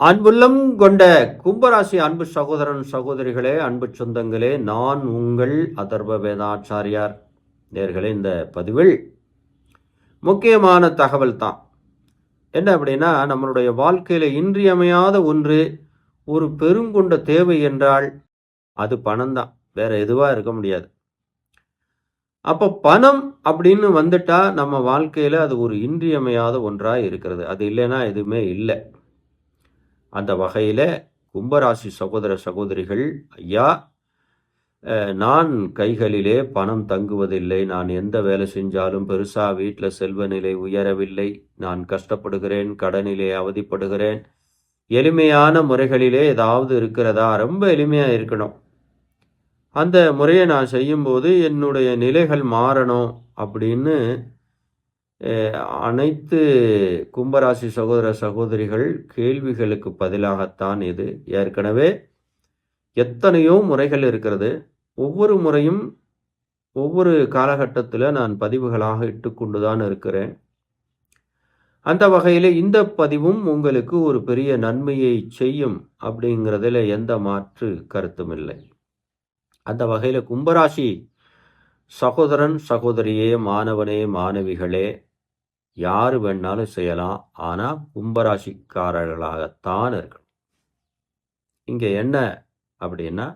அன்புள்ளம் கொண்ட கும்பராசி அன்பு சகோதரன் சகோதரிகளே அன்பு சொந்தங்களே நான் உங்கள் அதர்வ வேதாச்சாரியார் நேர்களே இந்த பதிவில் முக்கியமான தகவல் தான். என்ன அப்படின்னா நம்மளுடைய வாழ்க்கையில் இன்றியமையாத ஒன்று ஒரு பெருங்கொண்ட தேவை என்றால் அது பணம் தான். வேற எதுவாக இருக்க முடியாது. அப்போ பணம் அப்படின்னு வந்துட்டா நம்ம வாழ்க்கையில் அது ஒரு இன்றியமையாத ஒன்றாக இருக்கிறது. அது இல்லைன்னா எதுவுமே இல்லை. அந்த வகையில் கும்பராசி சகோதர சகோதரிகள் ஐயா நான் கைகளிலே பணம் தங்குவதில்லை. நான் எந்த வேலை செஞ்சாலும் பெருசாக வீட்டில் செல்வ நிலை உயரவில்லை. நான் கஷ்டப்படுகிறேன் கடனிலே அவதிப்படுகிறேன். எளிமையான முறைகளிலே ஏதாவது இருக்கிறதா? ரொம்ப எளிமையாக இருக்கணும். அந்த முறையை நான் செய்யும்போது என்னுடைய நிலைகள் மாறணும் அப்படின்னு அனைத்து கும்பராசி சகோதர சகோதரிகள் கேள்விகளுக்கு பதிலாகத்தான் இது. ஏற்கனவே எத்தனையோ முறைகள் இருக்கிறது. ஒவ்வொரு முறையும் ஒவ்வொரு காலகட்டத்தில் நான் பதிவுகளாக இட்டுக்கொண்டு தான் இருக்கிறேன். அந்த வகையில் இந்த பதிவும் உங்களுக்கு ஒரு பெரிய நன்மையை செய்யும் அப்படிங்கிறதுல எந்த மாற்று கருத்தும் இல்லை அந்த வகையில் கும்பராசி சகோதரன் சகோதரியே மாணவனே மாணவிகளே யார் வேணாலும் செய்யலாம். ஆனால் கும்பராசிக்காரர்களாகத்தான் இருக்கணும். இங்கே என்ன அப்படின்னா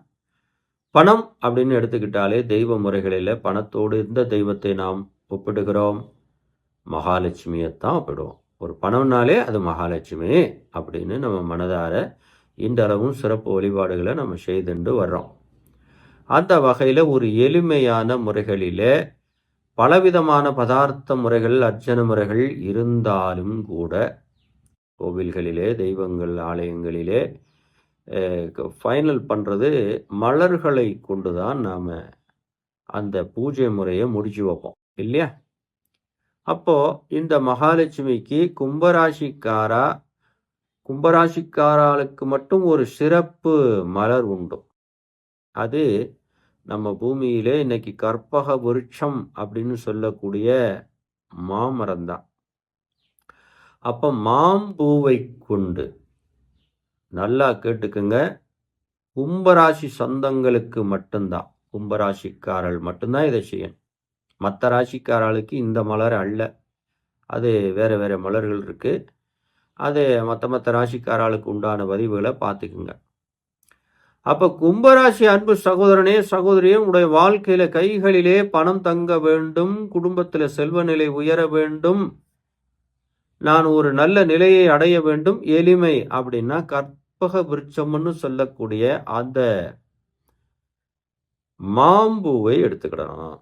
பணம் அப்படின்னு எடுத்துக்கிட்டாலே தெய்வ முறைகளில் பணத்தோடு இந்த தெய்வத்தை நாம் ஒப்பிடுகிறோம். மகாலட்சுமியைத்தான் ஒப்பிடுவோம். ஒரு பணம்னாலே அது மகாலட்சுமி அப்படின்னு நம்ம மனதார இன்றளவும் சிறப்பு வழிபாடுகளை நம்ம செய்துண்டு வர்றோம். அந்த வகையில் ஒரு எளிமையான முறைகளிலே பலவிதமான பதார்த்த முறைகள் அர்ச்சன முறைகள் இருந்தாலும் கூட கோவில்களிலே தெய்வங்கள் ஆலயங்களிலே ஃபைனல் பண்ணுறது மலர்களை கொண்டு தான் நாம் அந்த பூஜை முறையை முடிச்சு வைப்போம். இல்லையா? அப்போது இந்த மகாலட்சுமிக்கு கும்பராசிக்காரா கும்பராசிக்காராளுக்கு மட்டும் ஒரு சிறப்பு மலர் உண்டு. அது நம்ம பூமியிலே இன்னைக்கு கற்பக விருட்சம் அப்படின்னு சொல்லக்கூடிய மாமரம் தான். அப்போ மாம்பூவை கொண்டு நல்லா கேட்டுக்குங்க. கும்பராசி சொந்தங்களுக்கு மட்டும்தான். கும்பராசிக்காரர்கள் மட்டும்தான் இதை செய்யணும். மற்ற ராசிக்காரர்களுக்கு இந்த மலர் அல்ல. அது வேறு வேறு மலர்கள் இருக்குது அது மற்ற மற்ற ராசிக்காரர்களுக்கு உண்டான பதிவுகளை பார்த்துக்குங்க. அப்போ கும்பராசி அன்பு சகோதரனே சகோதரியே உடைய வாழ்க்கையில கைகளிலே பணம் தங்க வேண்டும் குடும்பத்தில் செல்வ நிலை உயர வேண்டும் நான் ஒரு நல்ல நிலையை அடைய வேண்டும் எளிமை அப்படின்னா கற்பக விருட்சம்னு சொல்லக்கூடிய அந்த மாம்பூவை எடுத்துக்கிடணும்.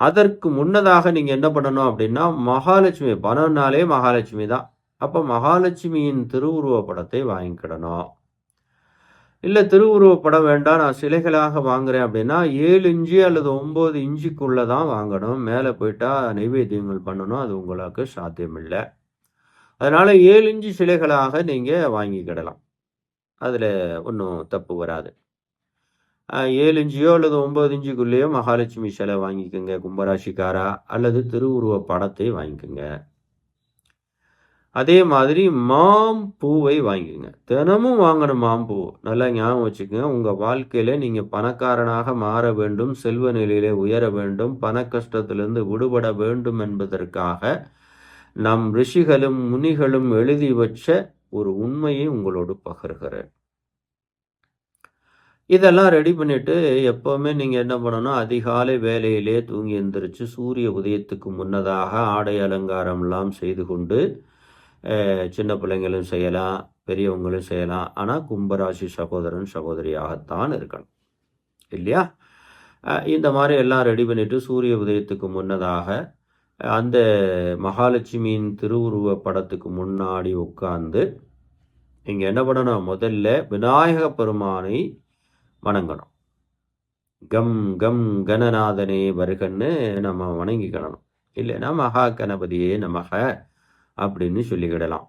அதற்கு முன்னதாக நீங்க என்ன பண்ணணும் அப்படின்னா மகாலட்சுமி பணம்னாலே மகாலட்சுமி தான். அப்ப மகாலட்சுமியின் திருவுருவ படத்தை வாங்கிக்கிடணும். இல்லை திருவுருவப்படம் வேண்டாம் நான் சிலைகளாக வாங்குறேன் அப்படின்னா ஏழு இன்ச்சு அல்லது ஒம்பது இன்ச்சுக்குள்ளே தான் வாங்கணும். மேலே போயிட்டா நைவேத்தியங்கள் பண்ணணும். அது உங்களுக்கு சாத்தியமில்லை. அதனால் ஏழு இன்ச்சு சிலைகளாக நீங்கள் வாங்கிக்கிடலாம். அதில் ஒன்றும் தப்பு வராது. ஏழு இன்ச்சியோ அல்லது ஒம்பது இன்ச்சுக்குள்ளேயோ மகாலட்சுமி சிலை வாங்கிக்கோங்க கும்பராசிக்காரா அல்லது திருவுருவ படத்தை வாங்கிக்கோங்க. அதே மாதிரி மாம்பூவை வாங்கிக்கோங்க. தினமும் வாங்கணும் மாம்பூ நல்லா ஞாபகம் வச்சுக்கோங்க. உங்கள் வாழ்க்கையில் நீங்கள் பணக்காரனாக மாற வேண்டும் செல்வ நிலையிலே உயர வேண்டும் பண கஷ்டத்திலிருந்து விடுபட வேண்டும் என்பதற்காக நம் ரிஷிகளும் முனிகளும் எழுதி வச்ச ஒரு உண்மையை உங்களோடு பகிர்கிறேன். இதெல்லாம் ரெடி பண்ணிட்டு எப்போவுமே நீங்கள் என்ன பண்ணணும்? அதிகாலை வேலையிலே தூங்கி எந்திரிச்சு சூரிய உதயத்துக்கு முன்னதாக ஆடை அலங்காரம்லாம் செய்து கொண்டு சின்ன பிள்ளைங்களும் செய்யலாம் பெரியவங்களும் செய்யலாம். ஆனால் கும்பராசி சகோதரன் சகோதரியாகத்தான் இருக்கணும். இல்லையா? இந்த மாதிரி எல்லாம் ரெடி பண்ணிவிட்டு சூரிய உதயத்துக்கு முன்னதாக அந்த மகாலட்சுமியின் திருவுருவ படத்துக்கு முன்னாடி உட்கார்ந்து நீங்கள் என்ன பண்ணணும்? முதல்ல விநாயக பெருமானை வணங்கணும். கம் கம் கணநாதனே வருகன்னு நம்ம வணங்கிக்கணும். இல்லைன்னா மகா கணபதியே நமக. அப்படின்னு சொல்லிக்கிடலாம்.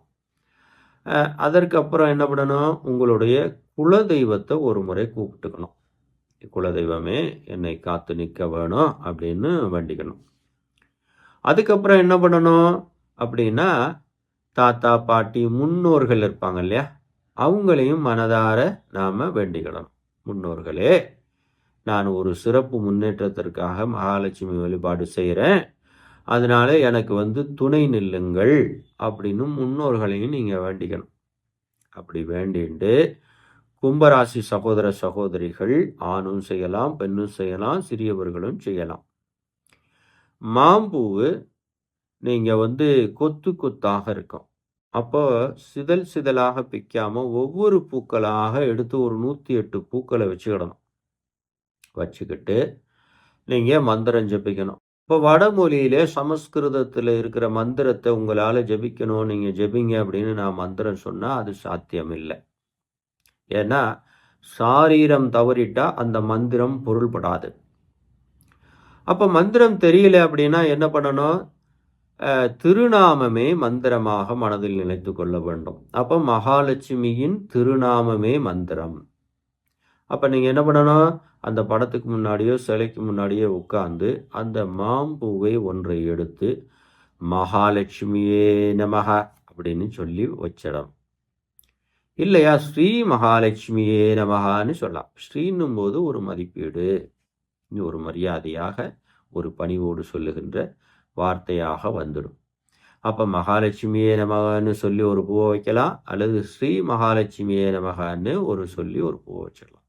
அதற்கப்புறம் என்ன பண்ணணும்? உங்களுடைய குலதெய்வத்தை ஒரு முறை கூப்பிட்டுக்கணும். குலதெய்வமே என்னை காத்து நிற்க வேணும் அப்படின்னு வண்டிக்கணும். அதுக்கப்புறம் என்ன பண்ணணும்? அப்படின்னா தாத்தா பாட்டி முன்னோர்கள் இருப்பாங்க இல்லையா? அவங்களையும் மனதார நாம் வேண்டிக்கிடணும். முன்னோர்களே நான் ஒரு சிறப்பு முன்னேற்றத்திற்காக மகாலட்சுமி வழிபாடு செய்கிறேன் அதனால எனக்கு வந்து துணை நில்லுங்கள் அப்படின்னு முன்னோர்களையும் நீங்கள் வேண்டிக்கணும். அப்படி வேண்டிட்டு கும்பராசி சகோதர சகோதரிகள் ஆணும் செய்யலாம் பெண்ணும் செய்யலாம் சிறியவர்களும் செய்யலாம். மாம்பூவு நீங்கள் வந்து கொத்து கொத்தாக இருக்கும். அப்போ சிதல் சிதலாக பிக்காமல் ஒவ்வொரு பூக்களாக எடுத்து ஒரு நூற்றி எட்டு பூக்களை வச்சுக்கிடணும். வச்சுக்கிட்டு நீங்கள் மந்திரம் ஜபிக்கணும். இப்போ வடமொழியிலே சமஸ்கிருதத்தில் இருக்கிற மந்திரத்தை உங்களால் ஜபிக்கணும் நீங்கள் ஜபிங்க அப்படின்னு நான் மந்திரம் சொன்னால் அது சாத்தியம் இல்லை ஏன்னா சாரீரம் தவறிட்டால் அந்த மந்திரம் பொருள்படாது. அப்போ மந்திரம் தெரியல அப்படின்னா என்ன பண்ணணும்? திருநாமமே மந்திரமாக மனதில் நினைத்து கொள்ள வேண்டும். அப்போ மகாலட்சுமியின் திருநாமமே மந்திரம். அப்போ நீங்கள் என்ன பண்ணணும்? அந்த படத்துக்கு முன்னாடியோ சிலைக்கு முன்னாடியோ உட்காந்து அந்த மாம்பூவை ஒன்றை எடுத்து மகாலட்சுமியே நமக அப்படின்னு சொல்லி வச்சிடணும். இல்லையா? ஸ்ரீ மகாலட்சுமியே நமகான்னு சொல்லலாம். ஸ்ரீன்னும் போது ஒரு மதிப்பீடு ஒரு மரியாதையாக ஒரு பணிவோடு சொல்லுகின்ற வார்த்தையாக வந்துடும். அப்போ மகாலட்சுமியே நமகன்னு சொல்லி ஒரு பூவை வைக்கலாம் அல்லது ஸ்ரீ மகாலட்சுமியே நமகன்னு ஒரு சொல்லி ஒரு பூவை வச்சிடலாம்.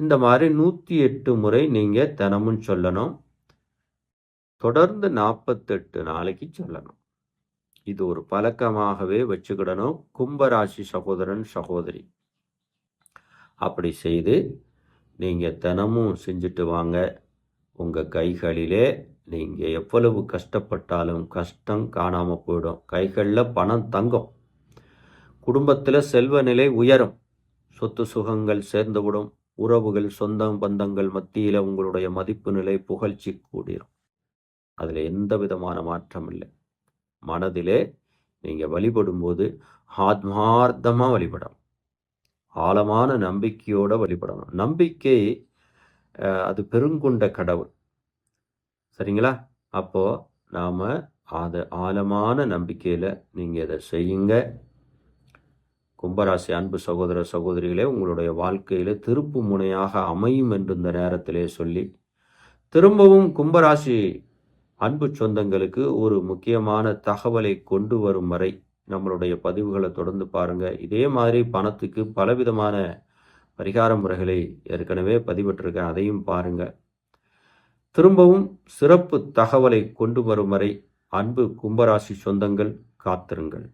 இந்த மாதிரி நூற்றி எட்டு முறை நீங்கள் தினமும் சொல்லணும். தொடர்ந்து நாற்பத்தெட்டு நாளைக்கு சொல்லணும். இது ஒரு பழக்கமாகவே வச்சுக்கிடணும். கும்பராசி சகோதரன் சகோதரி. அப்படி செய்து நீங்கள் தினமும் செஞ்சுட்டு வாங்க. உங்கள் கைகளிலே நீங்கள் எவ்வளவு கஷ்டப்பட்டாலும் கஷ்டம் காணாமல் போயிடும். கைகளில் பணம் தங்கும். குடும்பத்தில் செல்வ நிலை உயரும். சொத்து சுகங்கள் சேர்ந்துவிடும். உறவுகள் சொந்தம் பந்தங்கள் மத்தியில் உங்களுடைய மதிப்பு நிலை புகழ்ச்சி கூடிரும். அதில் எந்த விதமான மாற்றம் இல்லை. மனதிலே நீங்கள் வழிபடும்போது ஆத்மார்த்தமாக வழிபடணும். ஆழமான நம்பிக்கையோடு வழிபடணும். நம்பிக்கை அது பெருங்குண்ட கடவுள். சரிங்களா? அப்போது நாம் அது ஆழமான நம்பிக்கையில் நீங்கள் இதை செய்யுங்க. கும்பராசி அன்பு சகோதர சகோதரிகளே உங்களுடைய வாழ்க்கையிலே திருப்பு முனையாக அமையும் என்று இந்த நேரத்திலே சொல்லி திரும்பவும் கும்பராசி அன்பு சொந்தங்களுக்கு ஒரு முக்கியமான தகவலை கொண்டு வரும் வரை நம்மளுடைய பதிவுகளை தொடர்ந்து பாருங்கள் இதே மாதிரி பணத்துக்கு பலவிதமான பரிகார முறைகளை ஏற்கனவே பதிவிட்டிருக்கேன் அதையும் பாருங்கள் திரும்பவும் சிறப்பு தகவலை கொண்டு வரும் வரை அன்பு கும்பராசி சொந்தங்கள் காத்திருங்கள்.